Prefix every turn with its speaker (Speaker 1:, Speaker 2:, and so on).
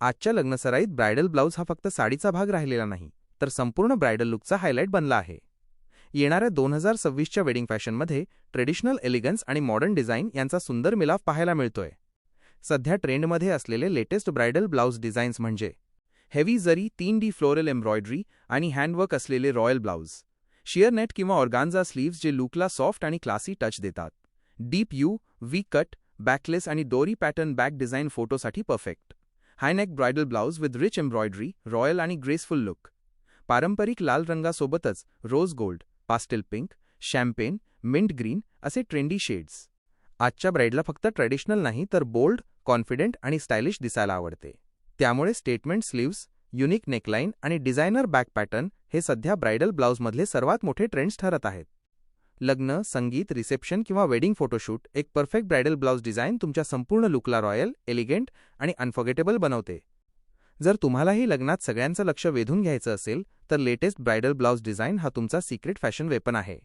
Speaker 1: आजच्या लग्नसराईत bridal blouse हा फक्त साडीचा भाग राहिलेला नाही तर संपूर्ण ब्रायडल लुकचा हायलाईट बनला आहे. येणाऱ्या दोन हजार सव्वीसच्या वेडिंग फॅशनमध्ये ट्रेडिशनल एलिगन्स आणि मॉडर्न डिझाईन यांचा सुंदर मिलाफ पाहायला मिळतोय. सध्या ट्रेंडमध्ये असलेले लेटेस्ट ब्रायडल ब्लाऊज डिझाईन्स म्हणजे हेवी जरी तीन डी फ्लोरल एम्ब्रॉयडरी आणि हँडवर्क असलेले रॉयल ब्लाऊज शिअर नेट किंवा ऑर्गान्झा स्लीव्स जे लुकला सॉफ्ट आणि क्लासी टच देतात. Deep U V cut backless आणि दोरी पॅटर्न बॅक डिझाईन फोटोसाठी perfect. High neck bridal blouse with rich embroidery royal आणि ग्रेसफुल लुक पारंपरिक लाल रंगासोबतच rose gold pastel pink champagne mint green असे ट्रेंडी शेड्स आजच्या ब्राईडला फक्त ट्रेडिशनल नाही तर बोल्ड कॉन्फिडेंट आणि स्टायलिश दिसायला आवडते. त्यामुळे स्टेटमेंट स्लीव्स युनिक नेकलाईन आणि डिझायनर बॅक पॅटर्न हे सध्या ब्रायडल ब्लाऊजमधले सर्वात मोठे ट्रेंड्स ठरत आहेत. लग्न संगीत रिसेप्शन किंवा वेडिंग फोटोशूट एक परफेक्ट ब्रायडल ब्लाऊज डिझाईन तुमच्या संपूर्ण लुकला रॉयल एलिगेंट आणि अनफॉर्गेटेबल बनवते. जर तुम्हालाही लग्नात सगळ्यांचं लक्ष वेधून घ्यायचं असेल तर लेटेस्ट ब्रायडल ब्लाऊज डिझाईन हा तुमचा सिक्रेट फॅशन वेपन आहे.